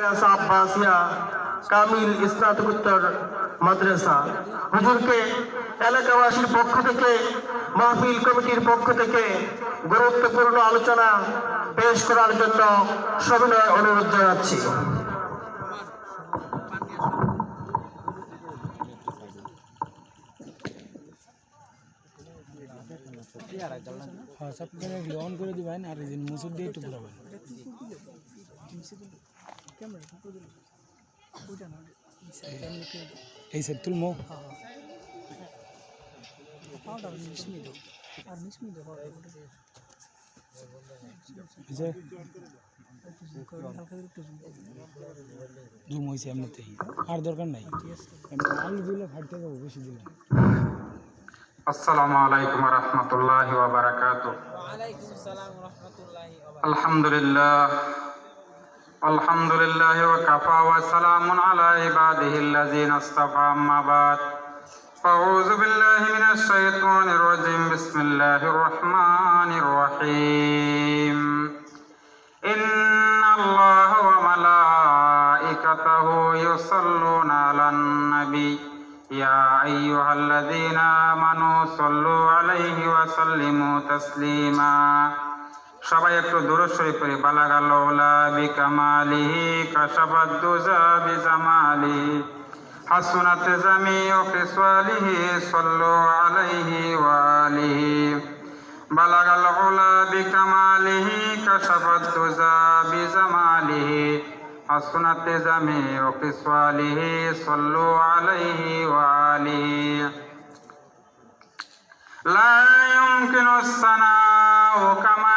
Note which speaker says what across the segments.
Speaker 1: মাদ্রাসা আব্বাসিয়া কামিল স্নাতকোত্তর মাদ্রাসা হুজুরকে এলাকাবাসীর পক্ষ থেকে মাহফিল কমিটির পক্ষ থেকে গুরুত্বপূর্ণ আলোচনা পেশ করার জন্য সবিনয় অনুরোধ জানাচ্ছি
Speaker 2: হ্যাঁ সব ক্যামেরা অন করে দিবেন আর মুসুর দিয়ে একটু ঘুরাবেন। এই সেট তুলমো এই যে জুম হয়েছে এমনিতেই আর দরকার নাই এমনি আলু দিলে ফাটতে যাব বেশি দিলে
Speaker 3: আসসালামু আলাইকুম রহমতুল্লাহ বারাকাত الحمد لله وكفى وسلام على عباده الذين اصطفى أما بعد فأعوذ بالله من الشيطان الرجيم بسم الله الرحمن الرحيم إن الله وملائكته يصلون على النبي يا أيها الذين آمنوا صلوا عليه وسلموا تسليماً সবাই একটু দূর শরীফ পড়ি বালাগাল ওলা বিকামালিহি কাশাবাদ দুজা বিজামালিহি হাসুনাত জামি ও কিসওয়ালিহি সাল্লু আলাইহি ওয়া আলিহি বালাগাল ওলা বিকামালিহি কাশাবাদ দুজা বিজামালিহি হাসুনাত জামি ও কিসওয়ালিহি সাল্লু আলাইহি ওয়া আলিহি لا يمكن الثناء كما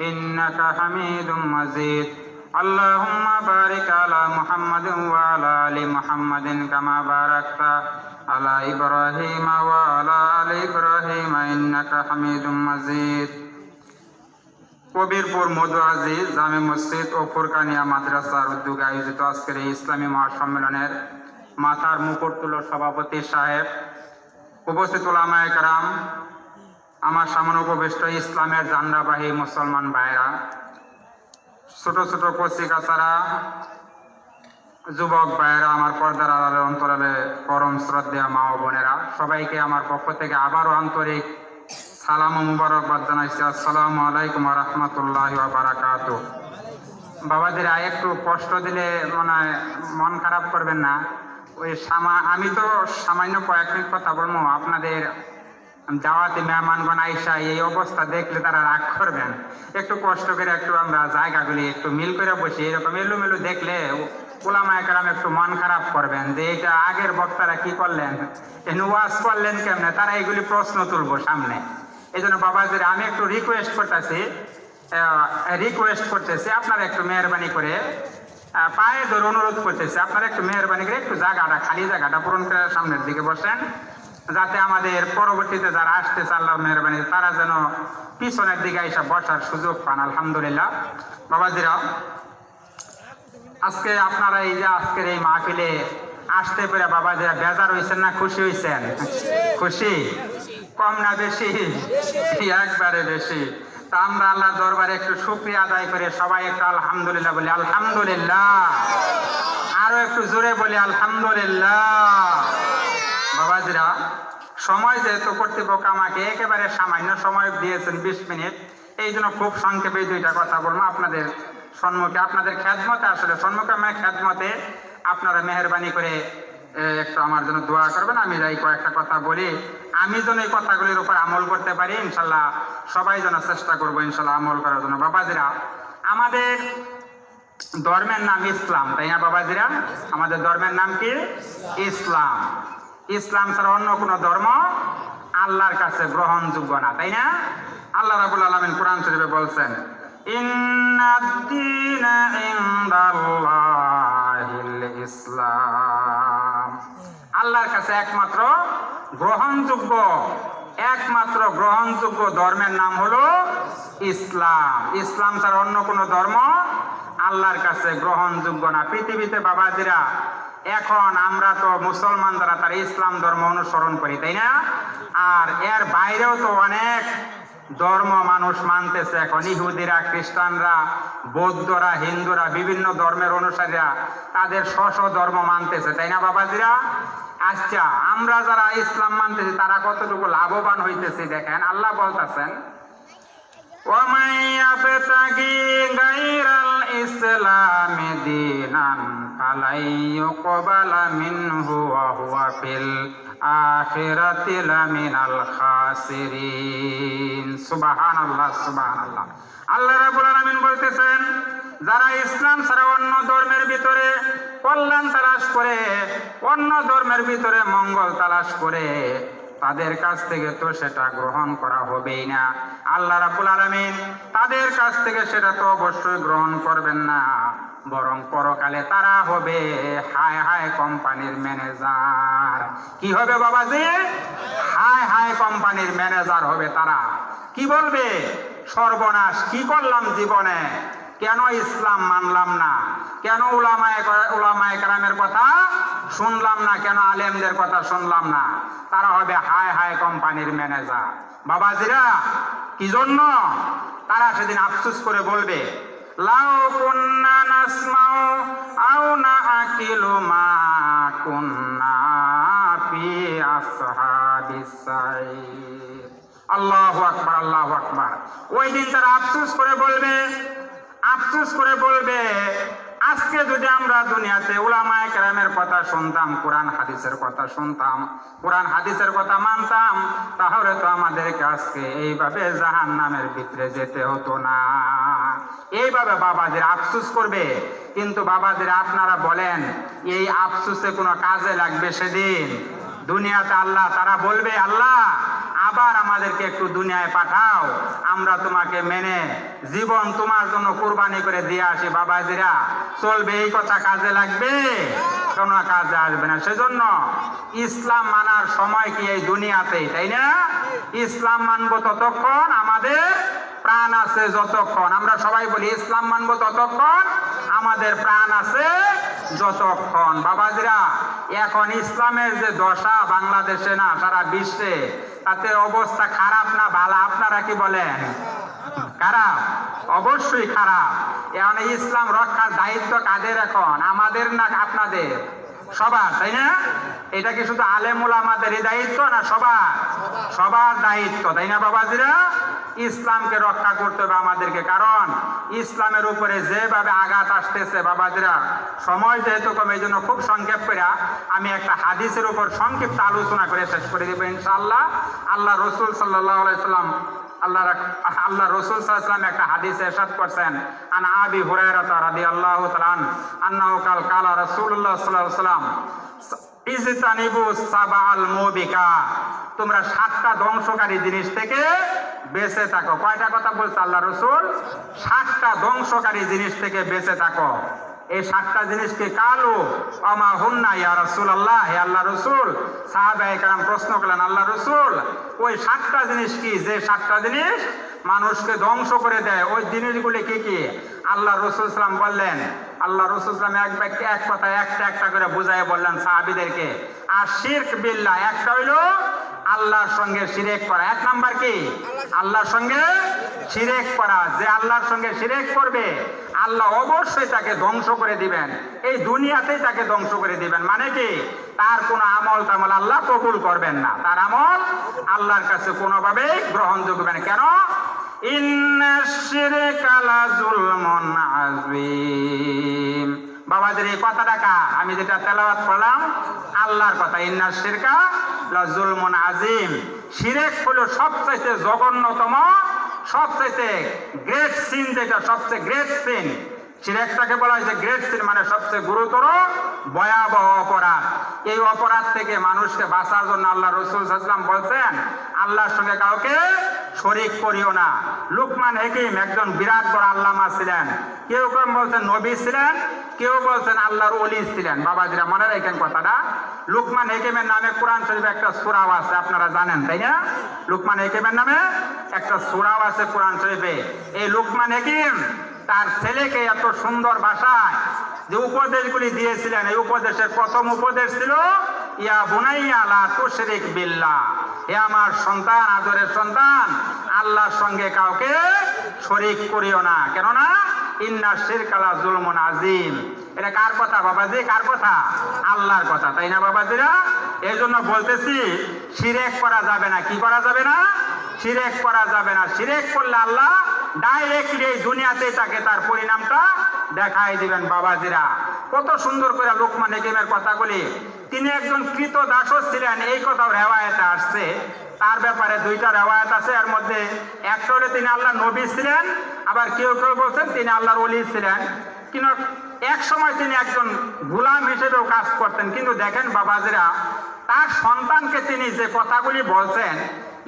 Speaker 3: ইন্নাকা হামিদুম মাজিদ اللهم بارك على محمد وعلى ال محمد كما باركت على ابراهيم وعلى ال ابراهيم انك حميد مجيد কবিরপুর মধু আজিজ জামে মসজিদ ও ফুরকানিয়া মাদ্রাসার উদ্যোগে আয়োজিত আজকের এই ইসলামী মহাসম্মেলনের মাথার মুকুট তুলো সভাপতি সাহেব উপস্থিত ওলামায় কারাম আমার সামনে উপবিষ্ট ইসলামের জান্ডাবাহী মুসলমান ভাইরা, ছোট ছোট কচিকাচারা, যুবক ভাইয়েরা আমার পর্দার আড়ালে অন্তরালে পরম শ্রদ্ধা মা ও বোনেরা, সবাইকে আমার পক্ষ থেকে আবারও আন্তরিক সালাম ও মুবারকবাদ জানাইছি। আসসালামু আলাইকুম রহমতুল্লাহ বারাকাত। বাবাজিরা একটু কষ্ট দিলে মনে হয় মন খারাপ করবেন না। ওই সামা, আমি তো সামান্য কয়েক মিনিট কথা বলব, আপনাদের দাওয়াতে মেহমানগণ আইসা এই অবস্থা দেখলে তারা রাগ করবেন। একটু কষ্ট করে একটু আমরা জায়গাগুলি একটু মিল করে বসি। এরকম এলোমেলো দেখলে ওলামায় কালাম একটু মন খারাপ করবেন যে এটা আগের বক্তারা কি করলেন? এখানে ওয়াজ করলেন কেমনে? তারা এগুলি প্রশ্ন তুলবো সামনে। এই জন্য বাবাজির আমি একটু রিকোয়েস্ট করতেছি। রিকোয়েস্ট করতেছি। আপনারা একটু মেহরবানি করে পায়ে ধরে অনুরোধ করতেছি। আপনারা একটু মেহরবানি করে একটু জায়গাটা, খালি জায়গাটা পূরণ করে সামনের দিকে বসেন। যাতে আমাদের পরবর্তীতে যারা আসতে আল্লাহর মেহরবানি, তারা যেন পিছনের দিকে এসে বসার সুযোগ পান। আলহামদুলিল্লাহ। বাবাজিরা, আজকে আপনারা এই যে আজকের এই মাহফিলে আসতে পেরে বাবাজিরা বেজার হয়েছেন না? খুশি হয়েছেন? খুশি? কম না বেশি? একবারে বেশি। তা আমরা আল্লাহ দরবারে একটু শুক্রিয়া আদায় করে। সবাই একটু আলহামদুলিল্লাহ বলি, আলহামদুলিল্লাহ। আরও একটু জোরে বলি, আলহামদুলিল্লাহ। বাবাজিরা সময় যেহেতু কর্তৃপক্ষ আমাকে একেবারে সামান্য সময় দিয়েছেন, বিশ মিনিট, এই জন্য খুব সংক্ষেপে দুইটা কথা বলব আপনাদের সম্মুখে। আপনাদের খ্যাতমতে, আসলে সম্মুখে মানে খ্যাতমতে আপনারা মেহরবানি করে একটু আমার জন্য দোয়া করবেন। আমি যাই কয়েকটা কথা বলি। আমি যেন এই কথাগুলির উপর আমল করতে পারি, ইনশাল্লাহ সবাই যেন চেষ্টা করব, ইনশাল্লাহ আমল করার জন্য। বাবাজিরা, আমাদের ধর্মের নাম ইসলাম, তাই না বাবাজিরা? আমাদের ধর্মের নাম কি? ইসলাম। ইসলাম ছাড়া অন্য কোনো ধর্ম আল্লাহর কাছে গ্রহণযোগ্য না, তাই না? আল্লাহ রাবুল আলমিন কোরআন শরীফে বলছেন ইসলাম। আল্লাহর কাছে একমাত্র গ্রহণযোগ্য একমাত্র গ্রহণযোগ্য ধর্মের নাম হলো ইসলাম। ইসলাম ছাড়া অন্য কোনো ধর্ম আল্লাহর কাছে গ্রহণযোগ্য না। পৃথিবীতে বাবাজিরা এখন আমরা তো মুসলমান যারা তারা ইসলাম ধর্ম অনুসরণ করি, তাই না? আর এর বাইরেও তো অনেক ধর্ম মানুষ মানতেছে এখন। ইহুদিরা, খ্রিস্টানরা, বৌদ্ধরা, হিন্দুরা, বিভিন্ন ধর্মের অনুসারীরা তাদের স্ব ধর্ম মানতেছে, তাই না বাবাজিরা? আচ্ছা আমরা যারা ইসলাম মানতেছি তারা কতটুকু লাভবান হইতেছি দেখেন। আল্লাহ বলতেছেন ইসলাম আবতাগি গাইরাল আলাই ইউকবালা মিনহু ওয়া হুয়া ফিল আখিরাতি লামিনাল খাসিরিন সুবহানাল্লাহ সুবহানাল্লাহ আল্লাহ রাব্বুল আলামিন বলতেছেন, যারা ইসলাম ছাড়া অন্য ধর্মের ভিতরে কল্যাণ তালাশ করে, অন্য ধর্মের ভিতরে মঙ্গল তালাশ করে, তাদের কাছ থেকে তো সেটা গ্রহণ করা হবেই না। আল্লাহ রাবুল আলমিন তাদের কাছ থেকে সেটা তো অবশ্যই গ্রহণ করবেন না। বরং পরকালে তারা হবে হায় হায় কোম্পানির ম্যানেজার। কি হবে বাবাজি? হায় হায় কোম্পানির ম্যানেজার হবে তারা। কি বলবে? সর্বনাশ, কি করলাম জীবনে? কেন ইসলাম মানলাম না? কেন উলামায়ে উলামায়ে কথা শুনলাম না? কেন আলেমদের কথা শুনলাম না? তারা হবে হায় হায় কোম্পানির ম্যানেজার। বাবাজিরা, কি জন্য? তারা সেদিন আফসুস করে বলবে লাউ কুন্না নাসমাউ আও না আকিলু মা কুন্না ফি আসহাবিস সাইর আল্লাহু আকবার আল্লাহু আকবার। ওই দিন তারা আফসোস করে বলবে, আফসোস করে বলবে, আজকে যদি আমরা দুনিয়াতে উলামায়ে কেরামের কথা শুনতাম, কোরআন হাদিসের কথা শুনতাম, কোরআন হাদিসের কথা মানতাম, তাহলে তো আমাদেরকে আজকে এইভাবে জাহান নামের ভিতরে যেতে হতো না। এইভাবে বাবাদের আফসোস করবে। কিন্তু বাবাদের আপনারা বলেন, এই আফসোসে কোনো কাজে লাগবে সেদিন। দুনিয়াতে আল্লাহ, তারা বলবে, আল্লাহ, আবার আমাদেরকে একটু দুনিয়ায় পাঠাও। আমরা তোমাকে মেনে জীবন তোমার জন্য কুরবানি করে দিয়ে আসি, বাবাজিরা। চলবে, এই কথা কাজে লাগবে? কোনো কাজে আসবে না। সেজন্য ইসলাম মানার সময় কি এই দুনিয়াতেই, তাই না? ইসলাম মানবো ততক্ষণ আমাদের প্রাণ আছে যতক্ষণ। আমরা সবাই বলি, ইসলাম মানবো ততক্ষণ, আমাদের প্রাণ আছে যতক্ষণ। বাবাজিরা, এখন ইসলামের যে দশা বাংলাদেশে না, সারা বিশ্বে, তাতে অবস্থা খারাপ না ভালো? আপনারা কি বলেন? খারাপ? অবশ্যই খারাপ। এখন ইসলাম রক্ষার দায়িত্ব কাদের এখন? আমাদের না আপনাদের? সবার, তাই না? এটা কি শুধু আলেমুল আমাদের এই দায়িত্ব না সবার? সবার দায়িত্ব, তাই না বাবাজিরা? ইসলামকে রক্ষা করতে হবে আমাদেরকে। কারণ ইসলামের উপরে যেভাবে আঘাত আসতেছে বাবাজিরা সময় যেহেতু কম এই জন্য খুব সংক্ষেপ করে আমি একটা হাদিসের উপর সংক্ষিপ্ত আলোচনা করে শেষ করে দেবো ইনশাআল্লাহ। আল্লাহ রসুল সাল্লাহ সাল্লাম, আল্লাহ আল্লাহ রসুল সাল্লাম একটা হাদিসে এরশাদ করছেন। আন আবি হুরায়রা রাদিয়াল্লাহু তাআলা আন আন্নাহু কাল কালা রাসূলুল্লাহ সাল্লাল্লাহু আলাইহি সাল্লাম, ইজতানিবু সাবাল মুবিকা তোমরা সাতটা ধ্বংসকারী জিনিস থেকে বেঁচে থাকো। কয়টা কথা বলছে আল্লাহ রসুল? সাতটা ধ্বংসকারী জিনিস থেকে বেঁচে থাকো। এই সাতটা জিনিসকে কালো? আমা হুন্না ইয়া রসুল আল্লাহ হে আল্লাহ রসুল? সাহাবায়ে কালাম প্রশ্ন করলেন, আল্লাহ রসুল, ওই সাতটা জিনিস কি? যে সাতটা জিনিস মানুষকে ধ্বংস করে দেয়, ওই জিনিসগুলি কি কি? আল্লাহ রসুল সালাম বললেন, আল্লাহ রসুল সালাম এক ব্যক্তি এক কথা একটা একটা করে বুঝাই বললেন সাহাবিদেরকে, আর শির্ক বিল্লাহ, একটা হইল আল্লাহর সঙ্গে শিরেক করা। এক নাম্বার কি? আল্লাহর সঙ্গে শিরেক করা। যে আল্লাহর সঙ্গে শিরেক করবে, আল্লাহ অবশ্যই তাকে ধ্বংস করে দিবেন। এই দুনিয়াতেই তাকে ধ্বংস করে দিবেন। মানে কি? তার কোনো আমল তামল আল্লাহ কবুল করবেন না। তার আমল আল্লাহর কাছে কোনোভাবেই গ্রহণযোগ্য হবে না। কেন? ইন্না শিরকা লাযুলমুন আযীম। বাবাদের এই কথাটা কার আমি যেটা তেলাওয়াত করলাম, আল্লাহর কথা, ইন্না শিরকা লাযুলমুন আজিম শিরেক হলো সবচাইতে জঘন্যতম, সবচাইতে গ্রেট সিন যেটা, সবচেয়ে গ্রেট সিন সিরেকটাকে বলা হয়েছে গ্রেট সিন মানে সবচেয়ে গুরুতর ভয়াবহ অপরাধ। এই অপরাধ থেকে মানুষকে বাঁচার জন্য আল্লাহ রসুল সাল্লাম বলছেন, আল্লাহর সঙ্গে কাউকে শরিক করিও না। লুকমান হেকিম একজন বিরাট বড় আল্লামা ছিলেন। কেউ কেউ বলছেন নবী ছিলেন, কেউ বলছেন আল্লাহর অলি ছিলেন। বাবাজিরা, মনে রাখেন কথাটা। লুকমান হেকিমের নামে কোরআন শরীফে একটা সুরাও আছে, আপনারা জানেন, তাই না? লুকমান হেকিমের নামে একটা সুরাও আছে কোরআন শরীফে। এই লুকমান হেকিম তার ছেলেকে এত সুন্দর ভাষায় যে উপদেশগুলি দিয়েছিলেন, এই উপদেশের প্রথম উপদেশ ছিল, ইয়া বুনাইয়া লা তুশরিক বিল্লাহ। হে আমার সন্তান, আদরের সন্তান আল্লাহর সঙ্গে কাউকে শরিক করিও না। কেননা ইন্না শিরকালা জুলমুন আজিম এটা কার কথা, বাবাজি? কার কথা? আল্লাহর কথা, তাই না বাবাজিরা? এই জন্য বলতেছি, শিরেক করা যাবে না। কি করা যাবে না? শিরেক করা যাবে না। শিরেক করলে আল্লাহ ডাইরেক্টলি এই দুনিয়াতেই তাকে তার পরিণামটা দেখাই দিবেন বাবাজিরা। কত সুন্দর করে লোকমান হেকিমের কথাগুলি। তিনি একজন কৃত দাসও ছিলেন, এই কথাও রেওয়ায়তে আসছে। তার ব্যাপারে দুইটা রেওয়ায়ত আছে, এর মধ্যে একটা হলে তিনি আল্লাহ নবী ছিলেন, আবার কেউ কেউ বলছেন তিনি আল্লাহর অলি ছিলেন। কিন্তু এক সময় তিনি একজন গুলাম হিসেবেও কাজ করতেন। কিন্তু দেখেন বাবাজিরা, তার সন্তানকে তিনি যে কথাগুলি বলছেন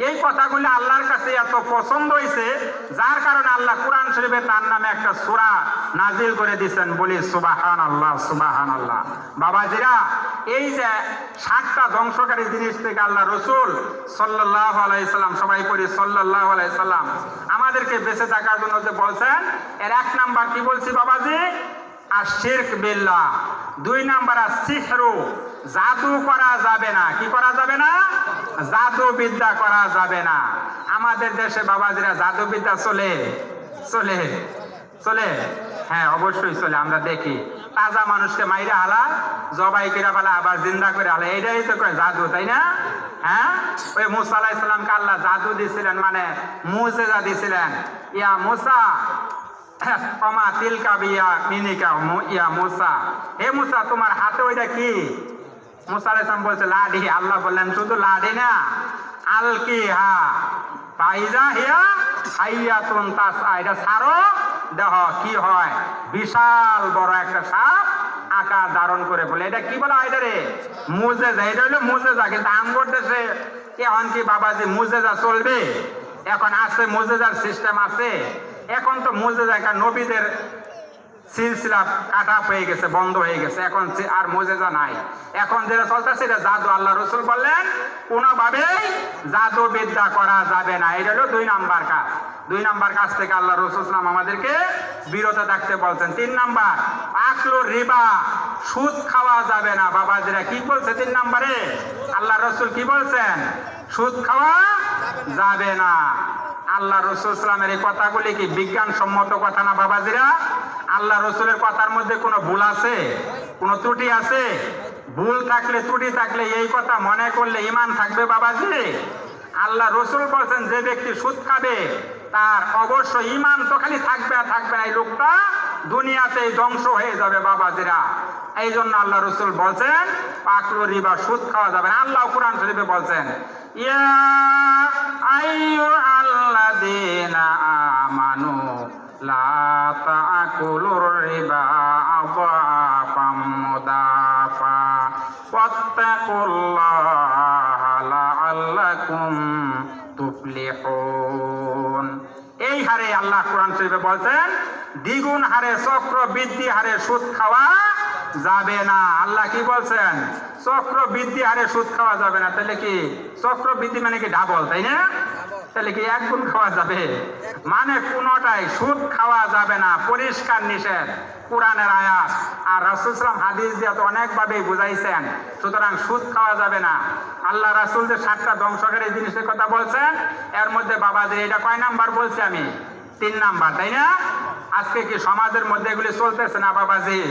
Speaker 3: এই কথাগুলি আল্লাহর কাছে এত পছন্দ হয়েছে যার কারণে আল্লাহ কোরআন শরীফে তার নামে একটা সুরা নাজিল করে দিয়েছেন বলি সুবাহান আল্লাহ সুবাহান আল্লাহ বাবাজিরা, এই যে সাতটা ধ্বংসকারী জিনিস থেকে আল্লাহ রসুল সাল্লাহ আলাইসাল্লাম সবাই করি সাল্লাহ আলাইসাল্লাম আমাদেরকে বেঁচে থাকার জন্য যে বলছেন, এর এক নাম্বার কি বলছি বাবাজি? আর শিরক বিল্লাহ। দুই নাম্বার সিহরু। জাদু করা যাবে না। কি করা যাবে না? জাদু বিদ্যা করা যাবে না। আমাদের দেশে বাবাজিরা জাদু বিদ্যা চলে। চলে। চলে? হ্যাঁ অবশ্যই চলে, আমরা দেখি। তাজা মানুষকে মাইরে আলা, জবাই করে ফেলা, আবার জিন্দা করে আলা। এইটাই তো করে জাদু, তাই না? হ্যাঁ? ওই মুসা আলাহ ইসলামকে আল্লাহ জাদু দিছিলেন মানে মুজেজা দিছিলেন। ইয়া মুসা কমা তিলকা বিয়া মিনিকা ইয়া মুসা। হে মুসা, তোমার হাতে ওইটা কি? মুসা আলাইহিস সালাম বলছে, লাডি। আল্লাহ বললেন, শুধু লাডি না আলকি হা পাইজা হিয়া হাইয়া তুন তাসা এটা ছাড়ো, দেহ কি হয়? বিশাল বড় একটা সাপ আকার ধারণ করে বলে। এটা কি বলা হয় রে মুজেজা। এটা হলো মুজেজা, কিন্তু আঙ্গুর দেশে এখন কি বাবাজি মুজেজা চলবে? এখন আছে মুজেজার সিস্টেম আছে। এখন তো মুজেজা একটা নবীদের সিলসিলা কাটা হয়ে গেছে, বন্ধ হয়ে গেছে। এখন আর মোজেজা নাই। এখন যেটা চলতেছে, এটা জাদু। আল্লাহ রসুল বললেন, কোনোভাবেই জাদু বিদ্যা করা যাবে না। এটা হলো দুই নাম্বার কাজ। দুই নাম্বার কাজ থেকে আল্লাহ রসুল ইসলাম আমাদেরকে বিরত থাকতে বলছেন। তিন নাম্বার আকলো রিবা, সুদ খাওয়া যাবে না। বাবা বাবাজিরা কি বলছে তিন নাম্বারে? আল্লাহ রসুল কি বলছেন? সুদ খাওয়া যাবে না। আল্লাহ রসুল ইসলামের এই কথাগুলি কি বিজ্ঞানসম্মত কথা না, বাবাজিরা? আল্লাহ রসুলের কথার মধ্যে কোনো ভুল আছে? কোনো ত্রুটি আছে? ভুল থাকলে, ত্রুটি থাকলে এই কথা মনে করলে ইমান থাকবে, বাবাজি? আল্লাহ রসুল বলছেন, যে ব্যক্তি সুদ খাবে, তার অবশ্য ইমান তো খালি থাকবে থাকবে না। এই লোকটা দুনিয়াতেই ধ্বংস হয়ে যাবে, বাবাজিরা। এই জন্য আল্লাহ রসুল বলছেন পাকলো রিবা, সুদ খাওয়া যাবে আল্লাহ কোরআন শরীফে বলছেন, ইয়া রিবা এই হারে আল্লাহ কোরআন শরীফে বলছেন, দ্বিগুণ হারে চক্র বৃদ্ধি হারে সুদ খাওয়া যাবে না। আল্লাহ কি বলছেন? চক্র বৃদ্ধি হারে সুদ খাওয়া যাবে না, তাহলে কি? চক্র বৃদ্ধি মানে কি ডাবল, তাই না? তাহলে কি এক গুণ খাওয়া যাবে? মানে কোনোটাই সুদ খাওয়া যাবে না, পরিষ্কার নিষেধ। কোরআনের আয়াত আর রাসুলসালাম হাদিস দিয়ে তো অনেকভাবেই বুঝাইছেন, সুতরাং সুদ খাওয়া যাবে না। আল্লাহ রাসুল যে সাতটা ধ্বংসকারী জিনিসের কথা বলছেন, এর মধ্যে বাবাদের এটা কয় নাম্বার বলছি আমি? তিন নাম্বার, তাই না? আজকে কি সমাজের মধ্যে এগুলি চলতেছে না বাবাজি?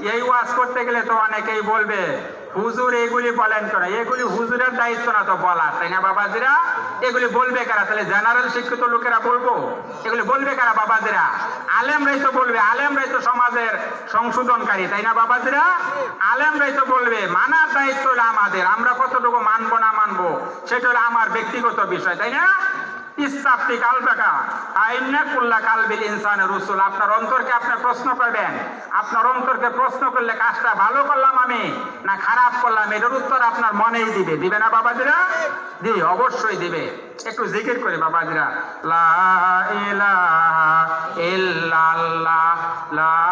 Speaker 3: এই ওয়াজ করতে গেলে তো অনেকেই বলবে, হুজুর এগুলি বলেন কেন? এগুলি হুজুরের দায়িত্ব না তো বলা, তাই না বাবাজিরা? এগুলি বলবে কারা? তাহলে জেনারেল শিক্ষিত লোকেরা বলব। এগুলি বলবে কারা বাবাজিরা? আলেমরাই তো বলবে, আলেমরাই তো সমাজের সংশোধনকারী, তাই না বাবাজিরা? আলেমরাই তো বলবে, মানার দায়িত্ব হলো আমাদের, আমরা কতটুকু মানবো না মানবো, সেটা হলো আমার ব্যক্তিগত বিষয়, তাই না? ইস্তাফতি কালবাকা আইন্না কুল্লা কালবিল ইনসান রসুল। আপনার অন্তরকে আপনি প্রশ্ন করবেন। আপনার অন্তরকে প্রশ্ন করলে কাজটা ভালো করলাম আমি, না খারাপ করলাম? এটার উত্তর আপনার মনেই দিবে। দিবে না বাবাজিরা? জি অবশ্যই দিবে। একটু জিকির করে বাবাজিরা। লা ইলাহা ইল্লাল্লাহ, লা